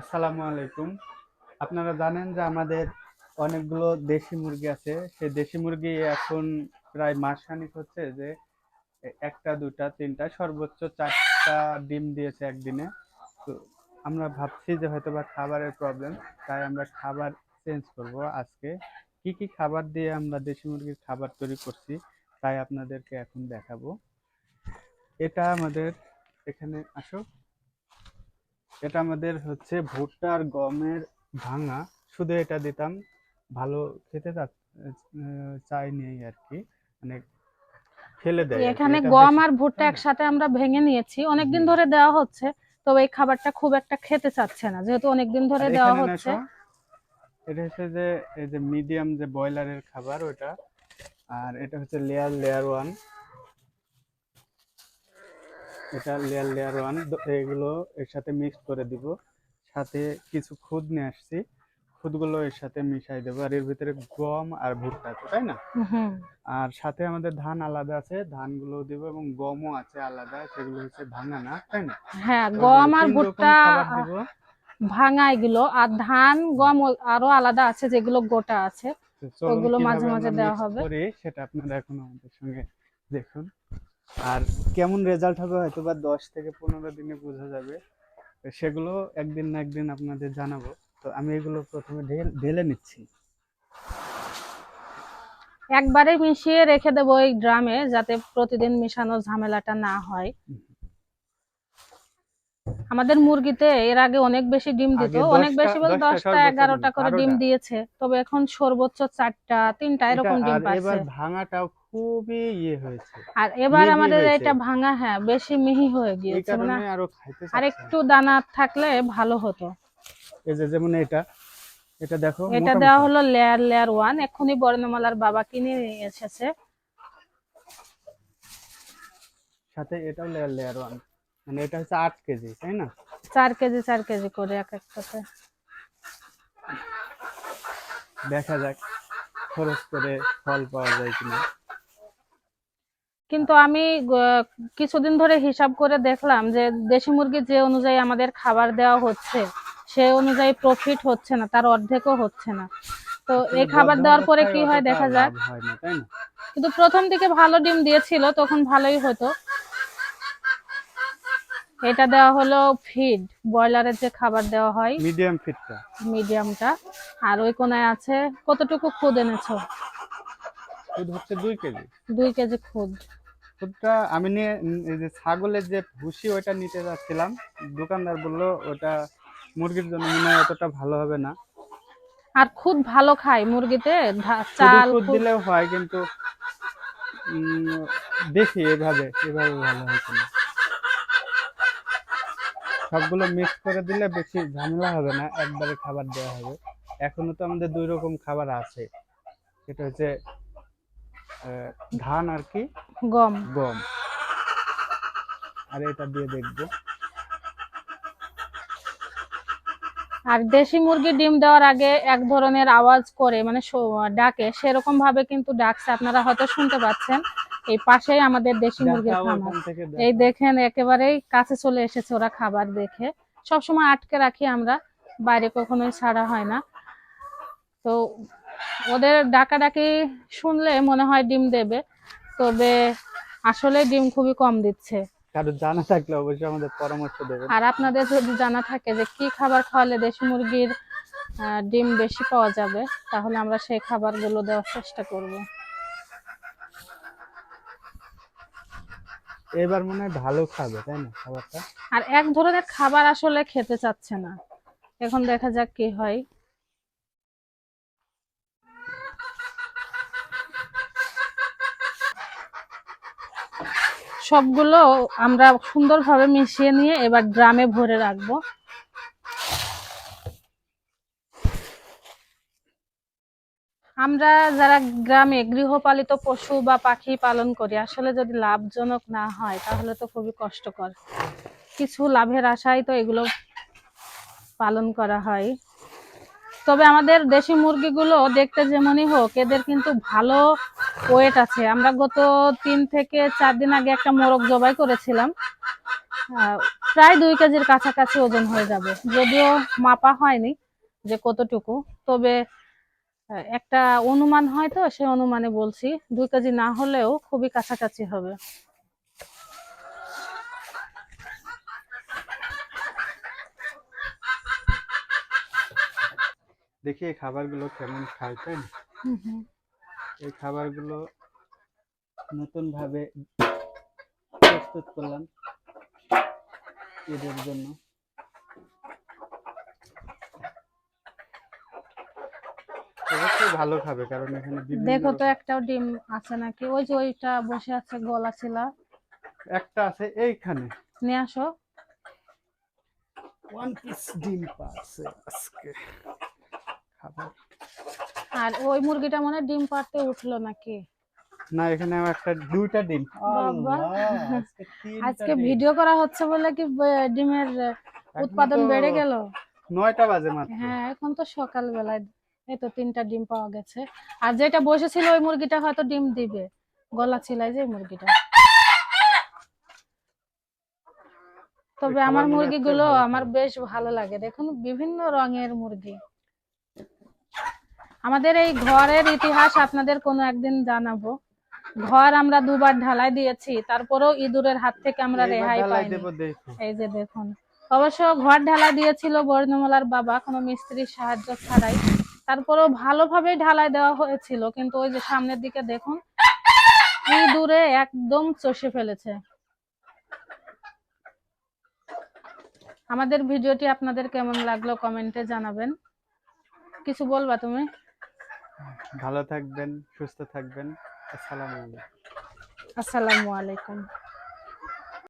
আসসালামু আলাইকুম। আপনারা জানেন যে আমাদের অনেকগুলো দেশি মুরগি আছে। সেই দেশি মুরগি এখন প্রায় মাসখানিক হচ্ছে যে একটা, দুটা, তিনটা, সর্বোচ্চ চারটা ডিম দিয়েছে একদিনে। তো আমরা ভাবছি যে হয়তো বা খাবারের প্রবলেম তাই আমরা খাবার চেঞ্জ করব আজকে। কি কি খাবার দিয়ে আমরা দেশি মুরগির খাবার তৈরি করছি, তাই আপনাদেরকে এখন দেখাবো। এটা আমাদের, এখানে আসো। এটা আমাদের হচ্ছে ভুট্টা আর গমের ভাঙা। শুধু এটা দিতাম ভালো খেতে চা- আহ, চাইনি আর কি। মানে ফেলে দেয় এখানে গম আর ভুট্টা হ্যাঁ। একসাথে আমরা ভেঙে নিয়েছি। অনেকদিন। ধরে দেওয়া হচ্ছে তো এই খাবারটা খুব একটা খেতে চাচ্ছে না। যেহেতু অনেকদিন ধরে দেওয়া হচ্ছে। এটা হচ্ছে যে এই যে মিডিয়াম যে ব্রয়লারের খাবার ওটা। আর এটা হচ্ছে লেয়ার লেয়ার ওয়ান এটা লেয়ার লেয়ার ওয়ান এগুলো এর সাথে মিক্স করে দিব। সাথে কিছু খুদ নিয়ে আসছি। খুদগুলো এর সাথে মিশাই দেবো। আর এর ভিতরে গম আর ভুট্টা আছে তাই না? আর সাথে আমাদের ধান আলাদা আছে ধানগুলো দিব এবং গমও আছে আলাদা। সেগুলো হচ্ছে ভাঙা না তাই না? হ্যাঁ গম আর ভুট্টা ভাঙা এগুলো। আর ধান গম আরও আলাদা আছে যেগুলো গোটা আছে। ওগুলো মাঝে মাঝে দেওয়া হবে। সেটা আপনারা এখন আমাদের সঙ্গে দেখুন। আর কেমন রেজাল্ট হবে হয়তো বা দশ থেকে পনেরো দিনে বোঝা যাবে। সেগুলো একদিন না একদিন আপনাদের জানাব। তো আমি এগুলো প্রথমে ঢেলে নিচ্ছি। একবারে মিশিয়ে রেখে দেবো এই ড্রামে যাতে প্রতিদিন মিশানোর ঝামেলাটা না হয়। আমাদের মুরগিতে এর আগে অনেক বেশি ডিম দিত অনেক বেশি বলতে দশটা এগারোটা করে ডিম দিয়েছে। তবে এখন সর্বোচ্চ চারটা তিনটা এরকম ডিম আর এবার পাচ্ছে ভাঙাটাও খুবই ইয়ে হয়েছে। আর এবার আমাদের এটা ভাঙা হ্যাঁ বেশি মিহি হয়ে গিয়েছে মানে আরও খাইতে আর একটু দানা থাকলে ভালো হতো। এই যে যেমন এটা এটা দেখো এটা দেওয়া। হলো লেয়ার লেয়ার ওয়ান এক্ষুনি বর্ণমালার বাবা কিনে নিয়ে এসেছে। সাথে এটাও লেয়ার লেয়ার ওয়ান মানে এটা হচ্ছে আট কেজি তাই না? চার কেজি চার কেজি করে এক একটাতে। দেখা যাক খরচ করে ফল পাওয়া যায় কিনা। কিন্তু আমি কিছুদিন ধরে হিসাব করে দেখলাম যে দেশি মুরগি যে অনুযায়ী আমাদের খাবার দেওয়া হচ্ছে সে অনুযায়ী প্রফিট হচ্ছে না তার অর্ধেকও হচ্ছে না। তো এই খাবার দেওয়ার পরে কি হয় দেখা না কিন্তু প্রথম দিকে ভালো ডিম দিয়েছিল তখন ভালোই হতো। এটা দেওয়া হলো ফিড ব্রয়লারের যে খাবার দেওয়া হয় মিডিয়াম ফিটটা মিডিয়ামটা আর ওই কোনায় আছে কতটুকু খুদ এনেছো? দুধ হচ্ছে দুই কেজি। দুই কেজি খুদ। দুধটা আমি নিয়ে এই যে ছাগলের যে ভুসি ওইটা নিতে যাচ্ছিলাম। দোকানদার বলল ওটা মুরগির জন্য মনে হয় অতটা ভালো হবে না। আর খুদ ভালো খায় মুরগিতে? চাল খুদ দিলেও হয় কিন্তু দেখি এভাবে এভাবে ভালো হয় কিনা। সবগুলো মিক্স করে দিলে বেশি ঝামেলা হবে না একবারে খাবার দেওয়া হবে। এখনও তো আমাদের দুই রকম খাবার আছে। সেটা হচ্ছে ধান আর কি? গম। গম। আর এটা দিয়ে দেখব। আর দেশি মুরগি ডিম দেওয়ার আগে এক ধরনের আওয়াজ করে মানে ডাকে সেরকম ভাবে কিন্তু ডাকছে। আপনারা হয়তো শুনতে পাচ্ছেন এই পাশেই আমাদের দেশি মুরগির খামার এই দেখেন একেবারেই কাছে চলে এসেছে ওরা খাবার দেখে। সবসময় আটকে রাখি আমরা বাইরে কখনোই ছাড়া হয় না। তো ওদের ডাকাডাকি শুনলে মনে হয় ডিম দেবে তবে আসলে ডিম খুবই কম দিচ্ছে। কারও জানা থাকলে অবশ্যই আমাদের পরামর্শ দেবেন। আর আপনাদের যদি জানা থাকে যে কি খাবার খাওয়ালে দেশি মুরগির ডিম বেশি পাওয়া যাবে তাহলে আমরা সেই খাবারগুলো দেওয়ার চেষ্টা করব। এবার মনে হয় ভালো খাবে তাই না খাবারটা? আর এক ধরনের খাবার আসলে খেতে চাচ্ছে না। এখন দেখা যাক কি হয়। সবগুলো আমরা সুন্দরভাবে মিশিয়ে নিয়ে এবার ড্রামে ভরে রাখব। আমরা যারা গ্রামে গৃহপালিত পশু বা পাখি পালন করি, আসলে যদি লাভজনক না হয়, তাহলে তো খুবই কষ্টকর। কিছু লাভের আশায় তো এগুলো পালন করা হয়। তবে আমাদের দেশি মুরগিগুলো দেখতে যেমনই হোক, এদের কিন্তু ভালো ওয়েট আছে আমরা গত তিন থেকে চার দিন আগে একটা মোরগ জবাই করেছিলাম প্রায় দুই কেজির কাছাকাছি ওজন হয়ে যাবে যদিও মাপা হয়নি যে কতটুকু তবে একটা অনুমান হয় তো সে অনুমানে বলছি দুই কেজি না হলেও খুবই কাছাকাছি হবে দেখি এই খাবারগুলো কেমন খায় তাই না? হুম হুম। এই খাবারগুলো নতুন ভাবে প্রস্তুত করলাম এদের জন্য। অবশ্যই ভালো খাবে কারণ এখানে দেখো তো একটাও ডিম আছে নাকি? ওই যে ওইটা বসে আছে গলা ছিলা একটা আছে এইখানে। নিয়ে আসো। ওয়ান পিস ডিম পাচ্ছে আজকে। খাবার। আর ওই মুরগিটা মনে ডিম পাড়তে উঠল নাকি? না এখানে একটা দুইটা ডিম। আজকে। ভিডিও করা হচ্ছে বলে কি ডিমের উৎপাদন বেড়ে গেল? নয়টা বাজে মাত্র। হ্যাঁ এখন তো সকাল বেলায় এই তো তিনটা ডিম পাওয়া গেছে। আর যেটা বসেছিল ওই মুরগিটা হয়তো ডিম দিবে। গলা ছিলাই যে মুরগিটা। তবে আমার মুরগিগুলো আমার বেশ ভালো লাগে। দেখুন বিভিন্ন রঙের মুরগি। আমাদের এই ঘরের ইতিহাস আপনাদের কোনো একদিন জানাব। ঘর আমরা দুবার ঢালাই দিয়েছি তারপরেও ইঁদুরের হাত থেকে আমরা রেহাই দেখো এই যে দেখুন অবশ্য ঘর ঢালাই দিয়েছিল বর্ণমালার বাবা কোনো মিস্ত্রির সাহায্য ছাড়াই। তারপরেও ভালোভাবে ঢালাই দেওয়া হয়েছিল কিন্তু ওই যে সামনের দিকে দেখুন ইঁদুরে একদম চষে ফেলেছে। আমাদের ভিডিওটি আপনাদের কেমন লাগল কমেন্টে জানাবেন। কিছু বলবা তুমি? ভালো থাকবেন সুস্থ থাকবেন। আসসালামু আলাইকুম। আসসালামু আলাইকুম।